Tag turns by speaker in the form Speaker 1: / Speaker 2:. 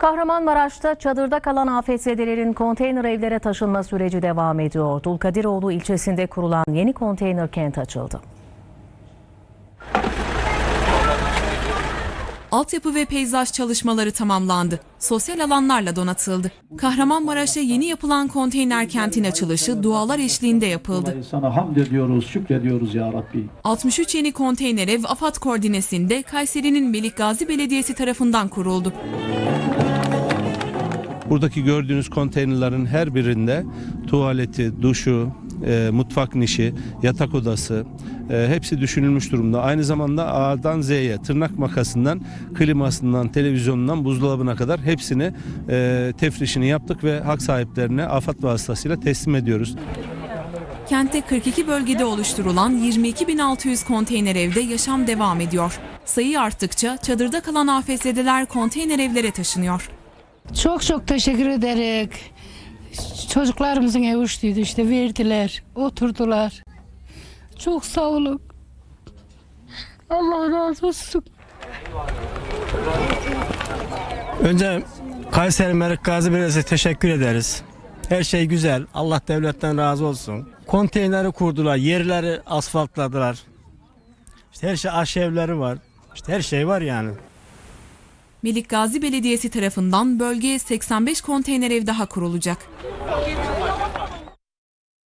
Speaker 1: Kahramanmaraş'ta çadırda kalan afetzedelerin konteyner evlere taşınma süreci devam ediyor. Dulkadiroğlu ilçesinde kurulan yeni konteyner kent açıldı.
Speaker 2: Altyapı ve peyzaj çalışmaları tamamlandı. Sosyal alanlarla donatıldı. Kahramanmaraş'ta yeni yapılan konteyner kentin açılışı dualar eşliğinde yapıldı.
Speaker 3: Sana hamd ediyoruz, şükrediyoruz ya Rabbi.
Speaker 2: 63 yeni konteyner ev AFAD koordinesinde Kayseri'nin Melikgazi Belediyesi tarafından kuruldu.
Speaker 4: Buradaki gördüğünüz konteynerların her birinde tuvaleti, duşu, e, mutfak nişi, yatak odası e, hepsi düşünülmüş durumda. Aynı zamanda A'dan Z'ye tırnak makasından, klimasından, televizyonundan, buzdolabına kadar hepsini e, tefrişini yaptık ve hak sahiplerine AFAD vasıtasıyla teslim ediyoruz.
Speaker 2: Kentte 42 bölgede oluşturulan 22.600 konteyner evde yaşam devam ediyor. Sayı arttıkça çadırda kalan afetzedeler konteyner evlere taşınıyor.
Speaker 5: Çok çok teşekkür ederek. Çocuklarımızın evi uçtuydu işte verdiler, oturdular. Çok sağ olun. Allah razı olsun.
Speaker 6: Önce Kayseri Melik Gazi Belediyesi'ne teşekkür ederiz. Her şey güzel. Allah devletten razı olsun. Konteyneri kurdular, yerleri asfaltladılar. İşte her şey aşevleri var. İşte her şey var yani.
Speaker 2: Melikgazi Belediyesi tarafından bölgeye 85 konteyner ev daha kurulacak.